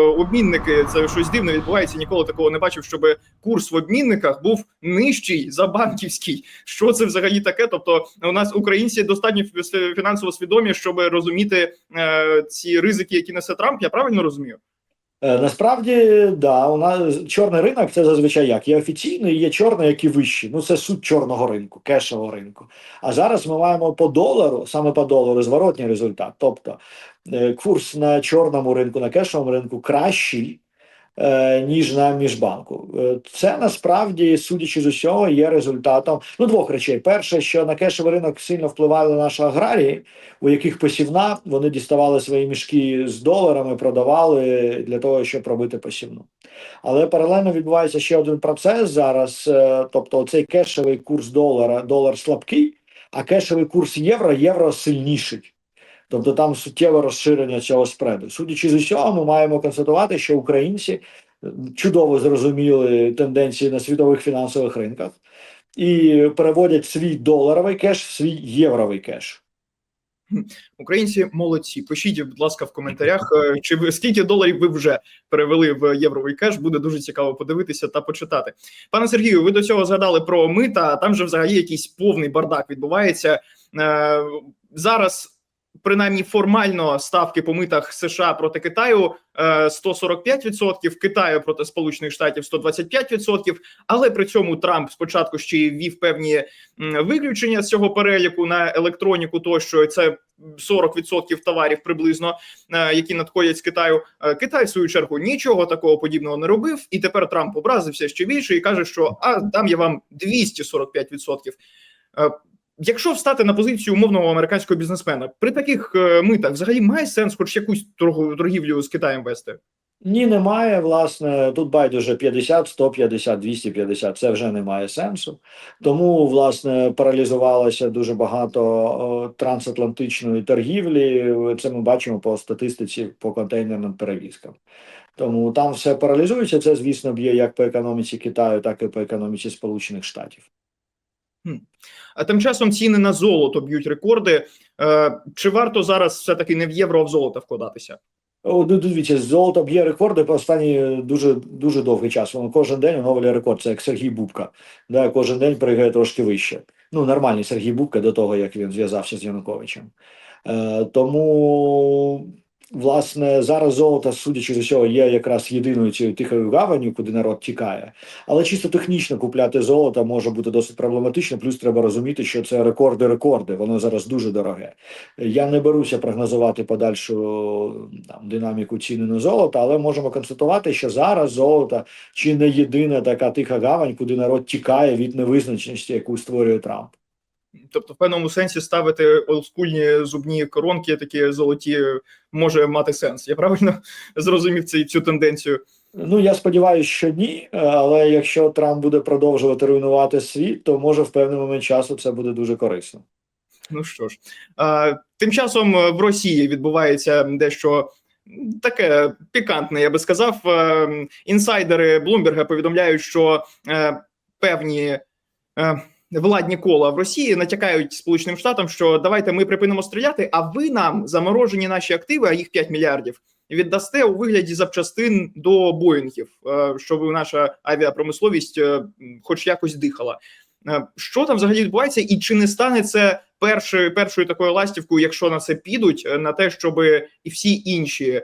обмінники це щось дивне відбувається. Ніколи такого не бачив, щоб курс в обмінниках був нижчий за банківський. Що це взагалі таке? Тобто, у нас українці достатньо фінансово свідомі, щоб розуміти е, ці ризики, які несе Трамп. Я правильно розумію? Е, Насправді, да, у нас чорний ринок це зазвичай як є офіційний, є чорний, як і вищий. Ну це суть чорного ринку, кешового ринку. А зараз ми маємо по долару, саме по долару, зворотній результат. Тобто е, курс на чорному ринку, на кешовому ринку кращий. Е, Ніж на міжбанку, Е, це насправді, судячи з усього, є результатом ну двох речей: перше, що на кешовий ринок сильно впливали наші аграрії, у яких посівна вони діставали свої мішки з доларами, продавали для того, щоб робити посівну. Але паралельно відбувається ще один процес зараз. е, Тобто, цей кешевий курс долара, долар слабкий, а кешевий курс євро, євро сильніший. Тобто там суттєве розширення цього спреду. Судячи з усього, ми маємо констатувати, що українці е, чудово зрозуміли тенденції на світових фінансових ринках і переводять свій доларовий кеш в свій євровий кеш. Українці молодці. Пишіть, будь ласка, в коментарях, е, чи ви скільки доларів ви вже перевели в євровий кеш. Буде дуже цікаво подивитися та почитати. Пане Сергію, ви до цього згадали про мита. Там же взагалі якийсь повний бардак відбувається Е, зараз. Принаймні формально ставки по митах США проти Китаю е, 145%, Китаю проти Сполучених Штатів 125%, але при цьому Трамп спочатку ще й ввів певні виключення з цього переліку на електроніку, тощо це 40% товарів приблизно, е, які надходять з Китаю. Е, Китай, в свою чергу, нічого такого подібного не робив, і тепер Трамп образився ще більше і каже, що а дам я вам 245%. Якщо встати на позицію умовного американського бізнесмена, при таких е, митах взагалі має сенс хоч якусь торгівлю з Китаєм вести? Ні, немає. Власне, тут байдуже 50, 150, 250. Це вже не має сенсу. Тому, власне, паралізувалося дуже багато трансатлантичної торгівлі. Це ми бачимо по статистиці по контейнерним перевізкам. Тому там все паралізується. Це, звісно, б'є як по економіці Китаю, так і по економіці Сполучених Штатів. А тим часом ціни на золото б'ють рекорди. Е, Чи варто зараз все таки не в євро, а в золото вкладатися? Дивіться, золото б'є рекорди по останній дуже дуже довгий час. Воно кожен день оновлює рекорд. Це як Сергій Бубка. Да, кожен день пригає трошки вище. Ну, нормальний Сергій Бубка до того, як він зв'язався з Януковичем. Е, тому, власне, зараз золото, судячи з усього, є якраз єдиною цією тихою гаванню, куди народ тікає. Але чисто технічно купляти золото може бути досить проблематично. Плюс треба розуміти, що це рекорди-рекорди. Воно зараз дуже дороге. Я не беруся прогнозувати подальшу там динаміку ціни на золото, але можемо констатувати, що зараз золото чи не єдина така тиха гавань, куди народ тікає від невизначеності, яку створює Трамп. Тобто, в певному сенсі ставити олдскульні зубні коронки, такі золоті, може мати сенс. Я правильно зрозумів цю, цю тенденцію? Ну я сподіваюся, що ні. Але якщо Трамп буде продовжувати руйнувати світ, то може в певний момент часу це буде дуже корисно. Ну що ж, а, тим часом е, в Росії відбувається дещо таке пікантне, я би сказав. Е, Інсайдери Блумберга повідомляють, що е, певні. е, Владні кола в Росії натякають Сполученим Штатам, що давайте ми припинимо стріляти, а ви нам заморожені наші активи, а їх 5 мільярдів, віддасте у вигляді запчастин до Боїнгів, е, щоб наша авіапромисловість е, хоч якось дихала. Е, Що там взагалі відбувається, і чи не стане це першою першою такою ластівкою, якщо на це підуть, на те, щоб і всі інші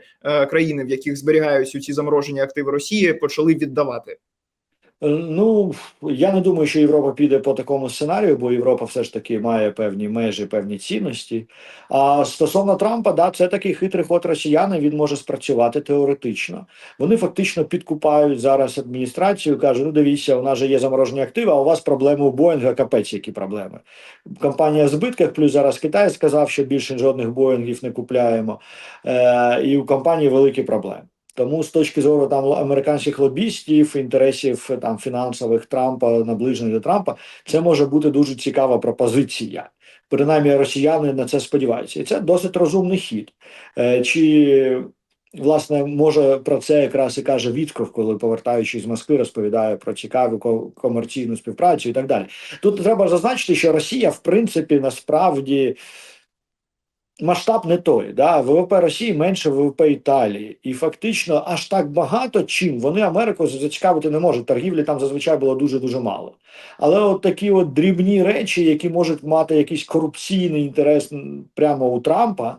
країни, в яких зберігаються ці заморожені активи Росії, почали віддавати? Е, Ну я не думаю, що Європа піде по такому сценарію, бо Європа все ж таки має певні межі, певні цінності. А стосовно Трампа, да, це такий хитрий ход росіяни. Він може спрацювати теоретично. Вони фактично підкупають зараз адміністрацію. кажуть, ну дивіться, у нас же є заморожені активи, а у вас проблеми у Боїнга. Капець, які проблеми. Компанія в збитках, плюс зараз Китай сказав, що більше жодних Боїнгів не купляємо. Е, І у компанії великі проблеми. Тому з точки зору там американських лобістів, інтересів там фінансових Трампа, наближених до Трампа, це може бути дуже цікава пропозиція. Принаймні, росіяни на це сподіваються, і це досить розумний хід. Е, Чи власне може про це якраз і каже Вітков, коли повертаючись з Москви, розповідає про цікаву комерційну співпрацю і так далі. Тут треба зазначити, що Росія, в принципі, насправді масштаб не той. Да? ВВП Росії менше ВВП Італії. І фактично аж так багато чим вони Америку зацікавити не можуть. Торгівлі там зазвичай було дуже-дуже мало. Але от такі от дрібні речі, які можуть мати якийсь корупційний інтерес прямо у Трампа.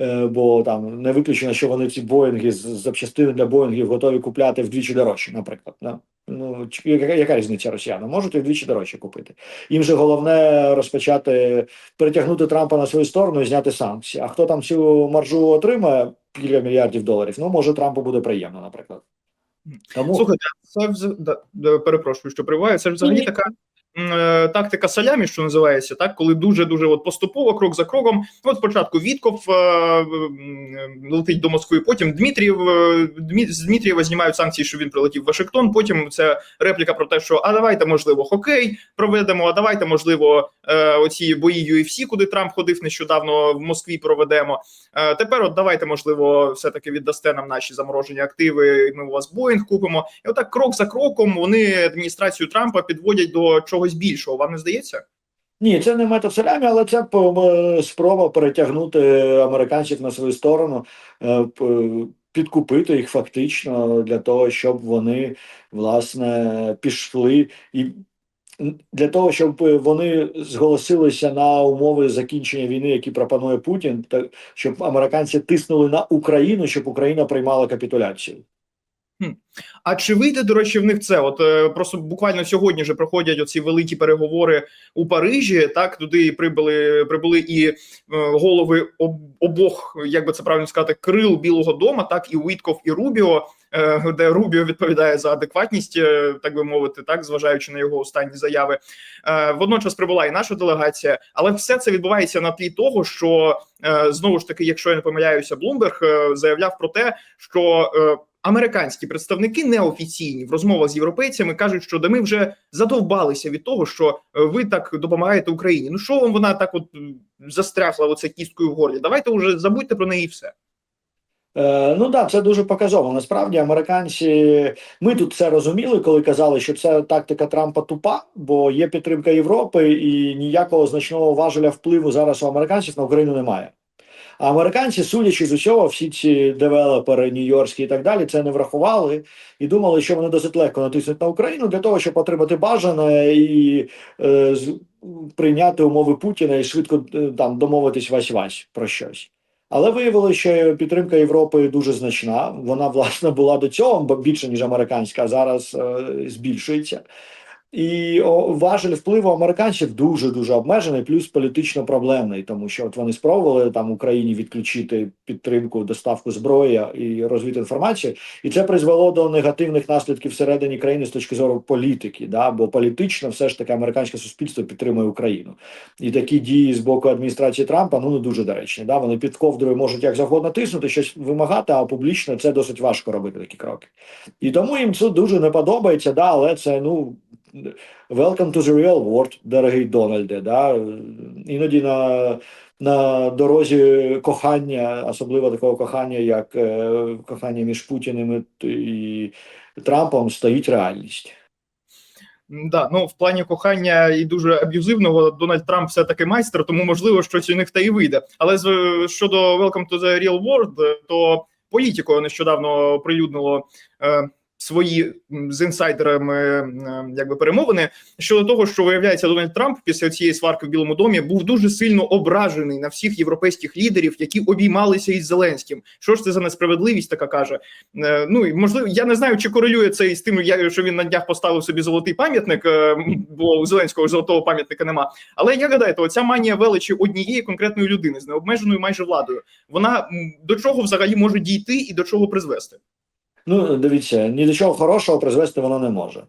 Е, Бо там не виключено, що вони ці Боїнги з запчастини для Боїнгів готові купляти вдвічі дорожче, наприклад. Да? Ну, яка, яка різниця росіяни? Можуть і вдвічі дорожче купити. Їм же головне розпочати перетягнути Трампа на свою сторону і зняти санкції. А хто там цю маржу отримає кілька мільярдів доларів? Ну може Трампу буде приємно, наприклад. Тому Слухайте, це вз- да, да, перепрошую, що приваю. Це ж взагалі така. Е, Тактика салямі, що називається, так коли дуже дуже от поступово, крок за кроком. От спочатку Вітков е, летить до Москви, потім Дмитрієв е, з Дмитрієва знімають санкції, що він прилетів в Вашингтон. Потім це репліка про те, що а давайте можливо хокей проведемо. А давайте можливо е, оці бої UFC, куди Трамп ходив нещодавно в Москві. Проведемо. Е, Тепер от давайте можливо все таки віддасте нам наші заморожені активи. і Ми у вас Боїнг купимо. І отак крок за кроком вони адміністрацію Трампа підводять до чогось більшого. Вам не здається? ні, це не метод селямі, але це спроба перетягнути американців на свою сторону, е, підкупити їх фактично для того, щоб вони власне пішли і. Для того щоб вони зголосилися на умови закінчення війни, які пропонує Путін, та щоб американці тиснули на Україну, щоб Україна приймала капітуляцію. А чи вийде до речі в них це? От е, просто буквально сьогодні же проходять оці великі переговори у Парижі. Так туди прибули прибули і е, голови обох, як би це правильно сказати, крил Білого Дома, так і Уітков, і Рубіо, е, де Рубіо відповідає за адекватність, так би мовити, так зважаючи на його останні заяви. Водночас прибула і наша делегація, але все це відбувається на тлі того, що знову ж таки, якщо я не помиляюся, Блумберг заявляв про те, що американські представники неофіційні в розмовах з європейцями кажуть, що да ми вже задовбалися від того, що е, ви так допомагаєте Україні. Ну що вам вона так от застрягла оце кісткою в горлі? Давайте вже забудьте про неї і все. Е, ну так, це дуже показово. Насправді, американці, ми тут це розуміли, коли казали, що це тактика Трампа тупа, бо є підтримка Європи, і ніякого значного важеля впливу зараз у американців на Україну немає. А американці, судячи з усього, всі ці девелопери нью-йоркські і так далі, це не врахували і думали, що вони досить легко натиснуть на Україну для того, щоб отримати бажане і е, прийняти умови Путіна і швидко е, там домовитись вась-вась про щось. Але виявилося, що підтримка Європи дуже значна. Вона власне була до цього більше ніж американська, а зараз е, збільшується. І важель впливу американців дуже дуже обмежений, плюс політично проблемний, тому що от вони спробували там Україні відключити підтримку, доставку зброї і розвити інформацію, і це призвело до негативних наслідків всередині країни з точки зору політики. Да? Бо політично все ж таки американське суспільство підтримує Україну. І такі дії з боку адміністрації Трампа ну не дуже доречні. Да? Вони під ковдрою можуть як завгодно тиснути, щось вимагати, а публічно це досить важко робити такі кроки. І тому їм це дуже не подобається, да, але це ну. Welcome to the real world, дорогий Дональде. Да? Іноді на, на дорозі кохання, особливо такого кохання, як е, кохання між Путіним і, Трампом, стоїть реальність. Да, ну в плані кохання і дуже аб'юзивного Дональд Трамп все таки майстер, тому можливо щось у них та і вийде. Але з щодо Welcome to the Real World, е, то політико нещодавно оприлюднило е, свої з інсайдерами якби перемовини щодо того, що виявляється Дональд Трамп після цієї сварки в Білому домі був дуже сильно ображений на всіх європейських лідерів, які обіймалися із Зеленським. Що ж це за несправедливість? Така каже. Е, Ну і можливо, я не знаю, чи корелює це із тим, я- що він на днях поставив собі золотий пам'ятник, е, бо у Зеленського золотого пам'ятника нема. Але як гадаєте, оця манія величі однієї конкретної людини з необмеженою майже владою, вона до чого взагалі може дійти і до чого призвести? Ну, дивіться, ні до чого хорошого призвести воно не може.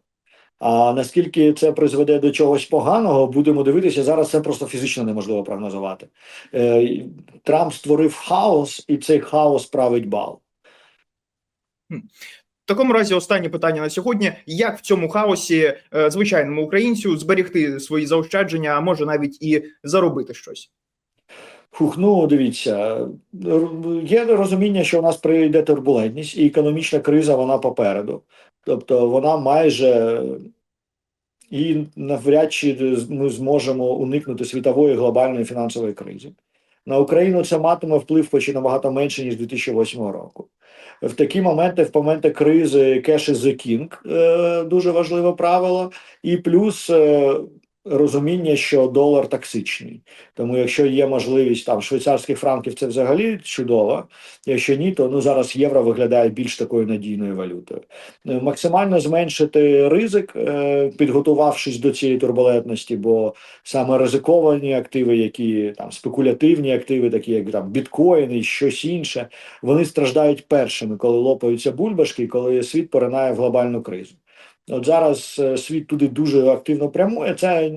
А наскільки це призведе до чогось поганого, будемо дивитися. Зараз це просто фізично неможливо прогнозувати. Е, Трамп створив хаос, і цей хаос править бал. В такому разі останнє питання на сьогодні: як в цьому хаосі е, звичайному українцю зберегти свої заощадження, а може навіть і заробити щось? Фух, ну дивіться, є розуміння, що у нас прийде турбулентність, і економічна криза вона попереду. Тобто вона майже і навряд чи ми зможемо уникнути світової глобальної фінансової кризи. На Україну це матиме вплив хоч і набагато менше, ніж 2008 року. В такі моменти, в моменти кризи cash is the king, е, дуже важливе правило, і плюс е, розуміння, що долар токсичний. Тому, якщо є можливість там швейцарських франків, це взагалі чудово. Якщо ні, то ну зараз євро виглядає більш такою надійною валютою. Е, Максимально зменшити ризик, е, підготувавшись до цієї турбулентності, бо саме ризиковані активи, які там спекулятивні активи, такі як там біткоїни і щось інше, вони страждають першими, коли лопаються бульбашки, коли світ поринає в глобальну кризу. От зараз е, світ туди дуже активно прямує. Це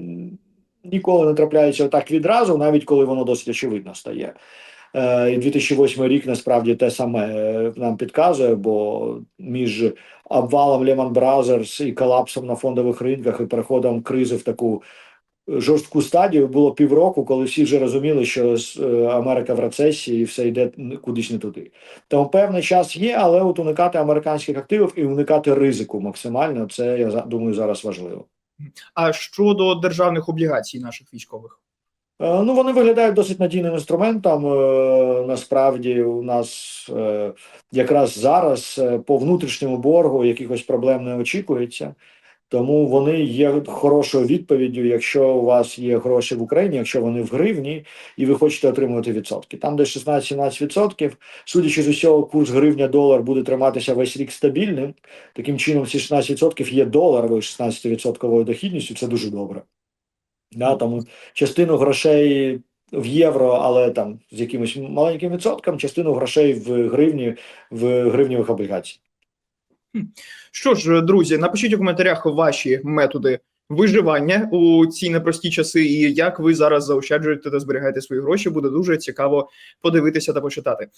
ніколи не трапляється так відразу, навіть коли воно досить очевидно стає. Е, І 2008 рік насправді те саме е, нам підказує, бо між обвалом Lehman Brothers і колапсом на фондових ринках і переходом кризи в таку жорстку стадію було півроку, коли всі вже розуміли, що е, Америка в рецесії і все йде кудись не туди. Тому певний час є, але от уникати американських активів і уникати ризику максимально, це я думаю зараз важливо. А щодо державних облігацій наших військових, Е, Ну, вони виглядають досить надійним інструментом. Е, Насправді, у нас якраз зараз по внутрішньому боргу якихось проблем не очікується. Тому вони є хорошою відповіддю, якщо у вас є гроші в Україні, якщо вони в гривні, і ви хочете отримувати відсотки. Там, де 16-17 відсотків, судячи з усього, курс гривня-долар буде триматися весь рік стабільним. Таким чином, ці 16 відсотків є доларовою 16 відсотковою дохідністю. Це дуже добре. Да, тому частину грошей в євро, але там з якимось маленьким відсотком, частину грошей в гривні в гривневих облігацій. Що ж, друзі, напишіть у коментарях ваші методи виживання у ці непрості часи, і як ви зараз заощаджуєте та зберігаєте свої гроші. Буде дуже цікаво подивитися та почитати.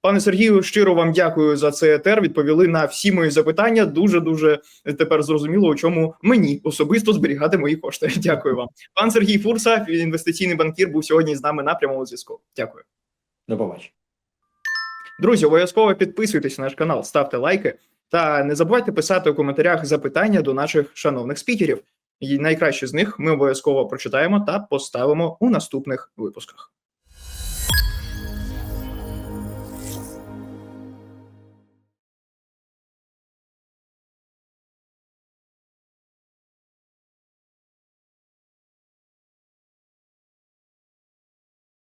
Пане Сергію, щиро вам дякую за цей етер. Відповіли на всі мої запитання. Дуже дуже тепер зрозуміло, у чому мені особисто зберігати мої кошти. Дякую вам. Пан Сергій Фурса, інвестиційний банкір, був сьогодні з нами на прямому зв'язку. Дякую. До побачення. Друзі, обов'язково підписуйтесь на наш канал, ставте лайки та не забувайте писати у коментарях запитання до наших шановних спікерів. І найкраще з них ми обов'язково прочитаємо та поставимо у наступних випусках.